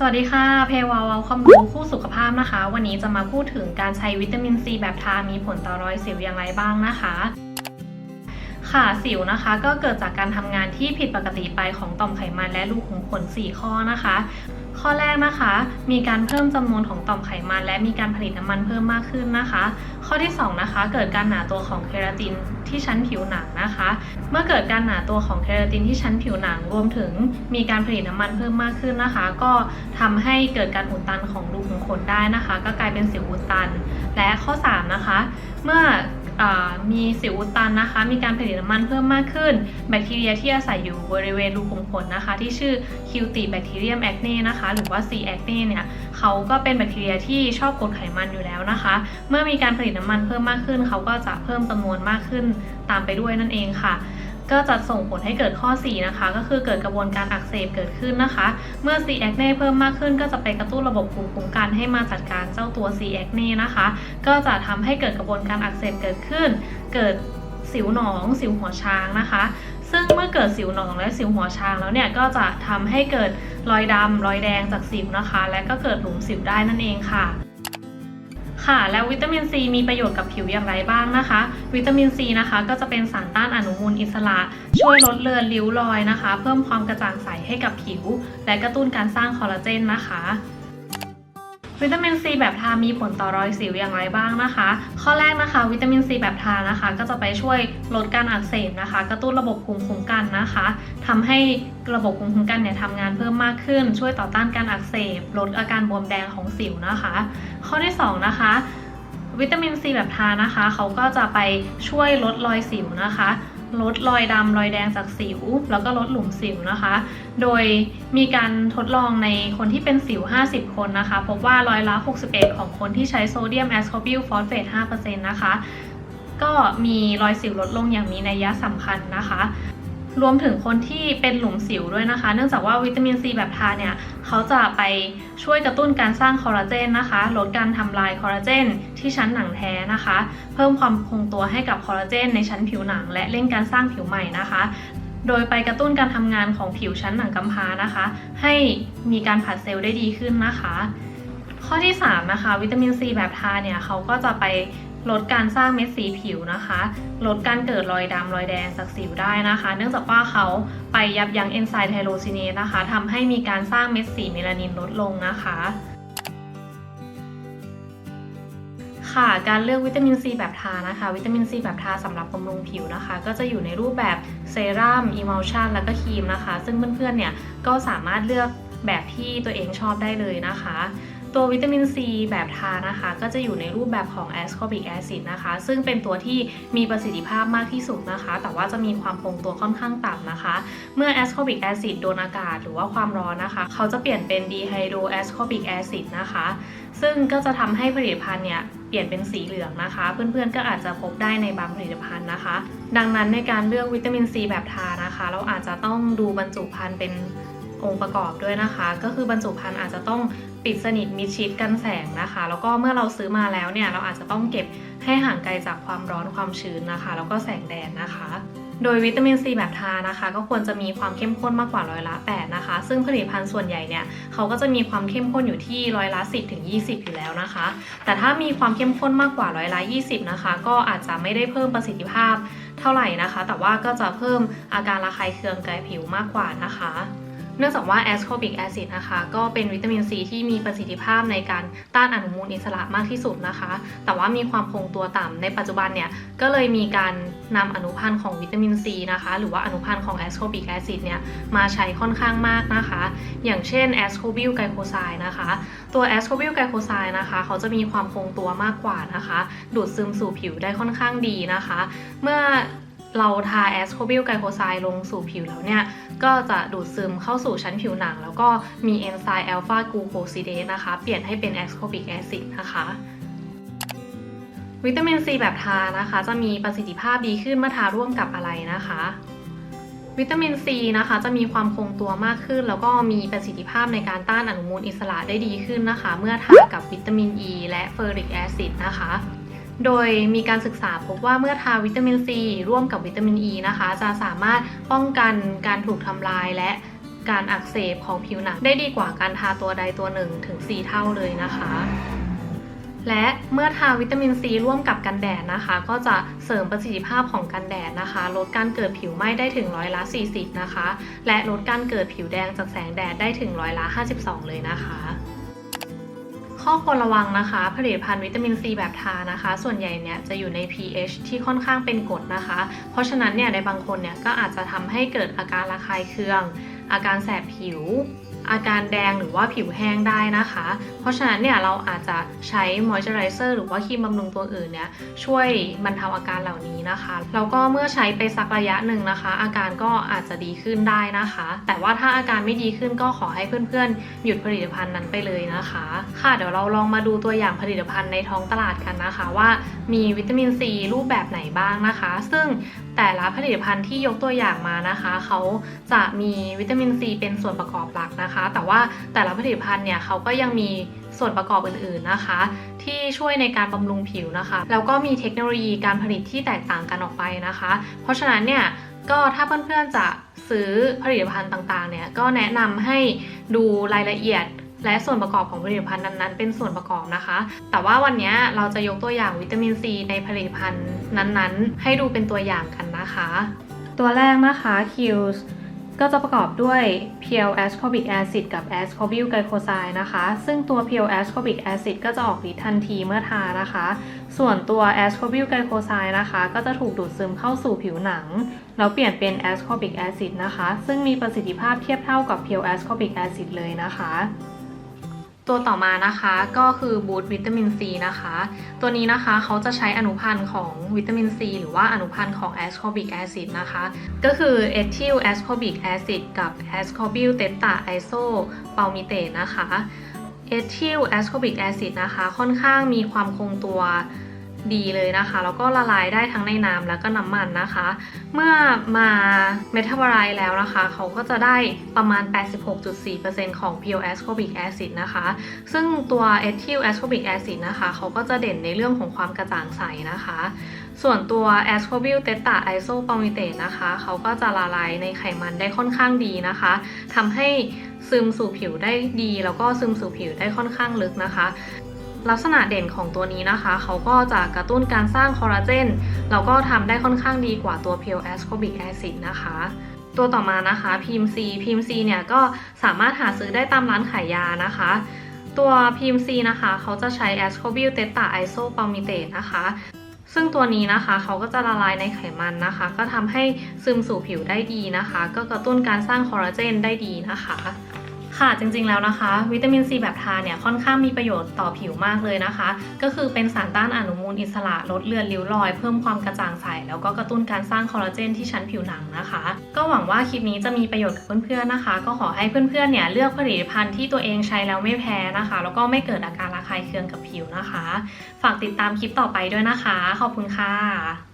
สวัสดีค่ะ เพวาวาความรู้คู่สุขภาพนะคะ วันนี้จะมาพูดถึงการใช้วิตามินซีแบบทา มีผลต่อรอยสิวอย่างไรบ้างนะคะ ค่ะสิวนะคะ ก็เกิดจากการทำงานที่ผิดปกติไปของต่อมไขมันและรูขุมขน 4 ข้อนะคะ ข้อแรกนะคะ มีการเพิ่มจำนวนของต่อมไขมัน และมีการผลิตน้ำมันเพิ่มมากขึ้นนะคะ ข้อที่สองนะคะ เกิดการหนาตัวของเคราติน ที่ชั้นผิวหนังนะคะ เมื่อเกิดการหนาตัวของเคราตินที่ชั้นผิวหนังรวมถึงมีการผลิตน้ำมันเพิ่มมากขึ้นนะคะ ก็ทำให้เกิดการอุดตันของรูขุมขนได้นะคะ ก็กลายเป็นสิวอุดตัน และข้อ 3 นะคะ เมื่อ มีสิวอุดตันนะคะ มีการผลิตน้ำมันเพิ่มมากขึ้น แบคทีเรียที่อาศัยอยู่บริเวณรูขุมขนนะคะ ที่ชื่อคิวติแบคทีเรียมแอคเน่นะคะ หรือว่า C แอคเน่เนี่ยเขาก็เป็นแบคทีเรียที่ชอบกดไขมันอยู่แล้วนะคะ เมื่อมีการผลิตน้ำมันเพิ่มมากขึ้น เขาก็จะเพิ่มจำนวนมากขึ้นตามไปด้วยนั่นเองค่ะ ก็จะส่งผลให้เกิดข้อ 4 นะคะ ก็คือเกิดกระบวนการอักเสบเกิดขึ้นนะคะ เมื่อ C. acne เพิ่มมากขึ้น ก็จะไปกระตุ้นระบบภูมิคุ้มกันให้มาจัดการเจ้าตัว C. acne นะคะ ก็จะทำให้เกิดกระบวนการอักเสบเกิดขึ้น เกิดสิวหนอง สิวหัวช้างนะคะ ซึ่งเมื่อเกิดสิวหนองและสิวหัวช้างแล้วเนี่ยก็จะทำให้เกิดรอยดำรอยแดงจากสิวนะคะ และก็เกิดหลุมสิวได้นั่นเองค่ะ ค่ะ แล้ววิตามินซีมีประโยชน์กับผิวอย่างไรบ้างนะคะ วิตามินซีนะคะก็จะเป็นสารต้านอนุมูลอิสระ ช่วยลดเลือนริ้วรอยนะคะ เพิ่มความกระจ่างใสให้กับผิว และกระตุ้นการสร้างคอลลาเจนนะคะ วิตามินซีแบบทามีผลต่อรอยสิวอย่างไรบ้างนะคะ ข้อแรกนะคะ วิตามินซีแบบทานะคะ ก็จะไปช่วยลดการอักเสบนะคะ กระตุ้นระบบภูมิคุ้มกันนะคะทำให้ระบบภูมิคุ้มกันเนี่ยทำงานเพิ่มมากขึ้น ช่วยต่อต้านการอักเสบ ลดอาการบวมแดงของสิวนะคะ ข้อที่สองนะคะวิตามินซีแบบทานะคะ เขาก็จะไปช่วยลดรอยสิวนะคะ ลดรอยดำรอยแดงจากสิว แล้วก็ลดหลุมสิวนะคะ โดยมีการทดลองในคนที่เป็นสิว 50 คนนะคะ พบว่าร้อยละ 61 ของคนที่ใช้โซเดียมแอสคอบิลฟอสเฟต5%นะคะ ก็มีรอยสิวลดลงอย่างมีนัยยะสำคัญนะคะ รวมถึงคนที่เป็นหลุมสิวด้วยนะคะ เนื่องจากว่าวิตามินซีแบบทาเนี่ยเขาจะไปช่วยกระตุ้นการสร้างคอลลาเจนนะคะ ลดการทำลายคอลลาเจนที่ชั้นหนังแท้นะคะ เพิ่มความคงตัวให้กับคอลลาเจนในชั้นผิวหนัง และเร่งการสร้างผิวใหม่นะคะ โดยไปกระตุ้นการทำงานของผิวชั้นหนังกำพร้านะคะ ให้มีการผัดเซลล์ได้ดีขึ้นนะคะ ข้อที่ 3 นะคะ วิตามินซีแบบทาเนี่ยเขาก็จะไป ลดการสร้างเม็ดสีผิวนะคะ ลดการเกิดรอยดำรอยแดงจากสิวได้นะคะ เนื่องจากว่าเขาไปยับยั้งเอนไซม์ไทโรซิเนสนะคะทำให้มีการสร้างเม็ดสีเมลานินลดลงนะคะค่ะการเลือกวิตามินซีแบบทานะคะ วิตามินซีแบบทาสำหรับบำรุงผิวนะคะ ก็จะอยู่ในรูปแบบเซรั่มอิมัลชันแล้วก็ครีมนะคะ ซึ่งเพื่อนๆเนี่ยก็สามารถเลือกแบบที่ตัวเองชอบได้เลยนะคะ ตัววิตามินซีแบบทานะคะ ก็จะอยู่ในรูปแบบของ ascorbic acid นะคะ ซึ่งเป็นตัวที่มีประสิทธิภาพมากที่สุดนะคะ แต่ว่าจะมีความคงตัวค่อนข้างต่ำนะคะ เมื่อ ascorbic acid โดนอากาศหรือว่าความร้อนนะคะ เขาจะเปลี่ยนเป็น dehydroascorbic acid นะคะ ซึ่งก็จะทำให้ผลิตภัณฑ์เนี่ยเปลี่ยนเป็นสีเหลืองนะคะ เพื่อนๆก็อาจจะพบได้ในบางผลิตภัณฑ์นะคะ ดังนั้นในการเลือกวิตามินซีแบบทานะคะ เราอาจจะต้องดูบรรจุภัณฑ์เป็นองค์ประกอบด้วยนะคะ ก็คือบรรจุภัณฑ์อาจจะต้อง ปิดสนิทมิดชิดกันแสงนะคะ แล้วก็เมื่อเราซื้อมาแล้วเนี่ยเราอาจจะต้องเก็บให้ห่างไกลจากความร้อนความชื้นนะคะ แล้วก็แสงแดดนะคะ โดยวิตามินซีแบบทานะคะ ก็ควรจะมีความเข้มข้นมากกว่าร้อยละ8นะคะ ซึ่งผลิตภัณฑ์ส่วนใหญ่เนี่ยเขาก็จะมีความเข้มข้นอยู่ที่ร้อยละ 10ถึง20 อยู่แล้วนะคะ แต่ถ้ามีความเข้มข้นมากกว่าร้อยละ20 นะคะ ก็อาจจะไม่ได้เพิ่มประสิทธิภาพเท่าไหร่นะคะ แต่ว่าก็จะเพิ่มอาการระคายเคืองกายผิวมากกว่านะคะ เนื่องจากว่า ascorbic acid นะคะ ก็เป็นวิตามินซีที่มีประสิทธิภาพในการต้านอนุมูลอิสระมากที่สุดนะคะ แต่ว่ามีความคงตัวต่ำในปัจจุบันเนี่ย ก็เลยมีการนำอนุพันธ์ของวิตามินซีนะคะ หรือว่าอนุพันธ์ของ ascorbic acid เนี่ย มาใช้ค่อนข้างมากนะคะ อย่างเช่น ascorbyl glycoside นะคะ ตัว ascorbyl glycoside นะคะ เขาจะมีความคงตัวมากกว่านะคะ ดูดซึมสู่ผิวได้ค่อนข้างดีนะคะ เมื่อ เราทาแอสโคบิลไกโคไซด์ลงสู่ผิวแล้วเนี่ย ก็จะดูดซึมเข้าสู่ชั้นผิวหนัง แล้วก็มีเอนไซม์แอลฟากูโคซิเดสนะคะ เปลี่ยนให้เป็นแอสโคบิกแอซิดนะคะวิตามินซีแบบทานะคะ จะมีประสิทธิภาพดีขึ้นเมื่อทาร่วมกับอะไรนะคะ วิตามินซีนะคะ จะมีความคงตัวมากขึ้น แล้วก็มีประสิทธิภาพในการต้านอนุมูลอิสระได้ดีขึ้นนะคะ เมื่อทากับวิตามินอ e ีและเฟอริกแอซิดนะคะ โดยมีการศึกษาพบว่าเมื่อทาวิตามินซีร่วมกับวิตามินอ e ีนะคะ จะสามารถป้องกันการถูกทำลายและการอักเสบของผิวหนังได้ดีกว่าการทาตัวใดตัวหนึ่งถึง 4 เท่าเลยนะคะ และเมื่อทาวิตามินซีร่วมกับกันแดดนะคะ ก็จะเสริมประสิทธิภาพของกันแดดนะคะ ลดการเกิดผิวไหม้ได้ถึงร้อยละ 40 นะคะ และลดการเกิดผิวแดงจากแสงแดดได้ถึงร้อยละ 52 เลยนะคะ ข้อควรระวังนะคะ ผลิตภัณฑ์วิตามินซีแบบทานะคะ ส่วนใหญ่เนี่ยจะอยู่ใน pH ที่ค่อนข้างเป็นกรดนะคะ เพราะฉะนั้นเนี่ยในบางคนเนี่ยก็อาจจะทำให้เกิดอาการระคายเคือง อาการแสบผิว อาการแดงหรือว่าผิวแห้งได้นะคะ เพราะฉะนั้นเนี่ยเราอาจจะใช้มอยเจอไรเซอร์หรือว่าครีมบำรุงตัวอื่นเนี่ยช่วยบรรเทาอาการเหล่านี้นะคะแล้วก็เมื่อใช้ไปสักระยะหนึ่งนะคะ อาการก็อาจจะดีขึ้นได้นะคะ แต่ว่าถ้าอาการไม่ดีขึ้นก็ขอให้เพื่อนๆ หยุดผลิตภัณฑ์นั้นไปเลยนะคะ ค่ะเดี๋ยวเราลองมาดูตัวอย่างผลิตภัณฑ์ในท้องตลาดกันนะคะว่ามีวิตามินซีรูปแบบไหนบ้างนะคะ ซึ่ง แต่ละผลิตภัณฑ์ที่ยกตัวอย่างมานะคะ เขาจะมีวิตามินซีเป็นส่วนประกอบหลักนะคะ แต่ว่าแต่ละผลิตภัณฑ์เนี่ยเขาก็ยังมีส่วนประกอบอื่นๆนะคะ ที่ช่วยในการบำรุงผิวนะคะ แล้วก็มีเทคโนโลยีการผลิตที่แตกต่างกันออกไปนะคะ เพราะฉะนั้นเนี่ยก็ถ้าเพื่อนๆจะซื้อผลิตภัณฑ์ต่างๆเนี่ยก็แนะนำให้ดูรายละเอียดและส่วนประกอบของผลิตภัณฑ์นั้นๆ เป็นส่วนประกอบนะคะ แต่ว่าวันนี้เราจะยกตัวอย่างวิตามินซีในผลิตภัณฑ์นั้นๆ ให้ดูเป็นตัวอย่างกัน นะคะ ตัวแรกนะคะ Q ก็จะประกอบด้วย PL ascorbic acid กับ ascorbyl glycoside นะคะ ซึ่งตัว PL ascorbic acid ก็จะออกฤทธิ์ทันทีเมื่อทานะคะ ส่วนตัว ascorbyl glycoside นะคะ ก็จะถูกดูดซึมเข้าสู่ผิวหนัง แล้วเปลี่ยนเป็น ascorbic acid นะคะ ซึ่งมีประสิทธิภาพเทียบเท่ากับ PL ascorbic acid เลยนะคะ ตัวต่อมานะคะก็คือบูตวิตามินซีนะคะ ตัวนี้นะคะเขาจะใช้อนุพันธ์ของวิตามินซีหรือว่าอนุพันธ์ของแอสคอบิกแอซิดนะคะ ก็คือเอทิลแอสคอบิกแอซิดกับแอสคอบิลเตตาไอโซปาลมิเตนะคะเอทิลแอสคอบิกแอซิดนะคะ ค่อนข้างมีความคงตัว ดีเลยนะคะ แล้วก็ละลายได้ทั้งในน้ำแล้วก็น้ำมันนะคะ เมื่อมาเมตาบอไรแล้วนะคะ เขาก็จะได้ประมาณ 86.4%ของ pure ascorbic acid นะคะ ซึ่งตัว ethyl ascorbic acid นะคะ เขาก็จะเด่นในเรื่องของความกระจ่างใสนะคะ ส่วนตัว ascorbyl tetra iso palmitate นะคะ เขาก็จะละลายในไขมันได้ค่อนข้างดีนะคะทำให้ซึมสู่ผิวได้ดี แล้วก็ซึมสู่ผิวได้ค่อนข้างลึกนะคะ ลักษณะเด่นของตัวนี้นะคะ เขาก็จะกระตุ้นการสร้างคอลลาเจนแล้วก็ทำได้ค่อนข้างดีกว่าตัว Pale Ascorbic Acid นะคะ ตัวต่อมานะคะ PMC PMC เนี่ยก็สามารถหาซื้อได้ตามร้านขายยานะคะ ตัว PMC นะคะ เขาจะใช้ Ascorbyl tetra iso palmitate นะคะซึ่งตัวนี้นะคะเขาก็จะละลายในไขมันนะคะ ก็ทำให้ซึมสู่ผิวได้ดีนะคะ ก็กระตุ้นการสร้างคอลลาเจนได้ดีนะคะ ค่ะจริงๆแล้วนะคะ วิตามินซีแบบทาเนี่ยค่อนข้างมีประโยชน์ต่อผิวมากเลยนะคะ ก็คือเป็นสารต้านอนุมูลอิสระลดเลือนริ้วรอย เพิ่มความกระจ่างใส แล้วก็กระตุ้นการสร้างคอลลาเจนที่ชั้นผิวหนังนะคะ ก็หวังว่าคลิปนี้จะมีประโยชน์กับเพื่อนๆนะคะ ก็ขอให้เพื่อนๆเนี่ยเลือกผลิตภัณฑ์ที่ตัวเองใช้แล้วไม่แพ้นะคะ แล้วก็ไม่เกิดอาการระคายเคืองกับผิวนะคะ ฝากติดตามคลิปต่อไปด้วยนะคะ ขอบคุณค่ะ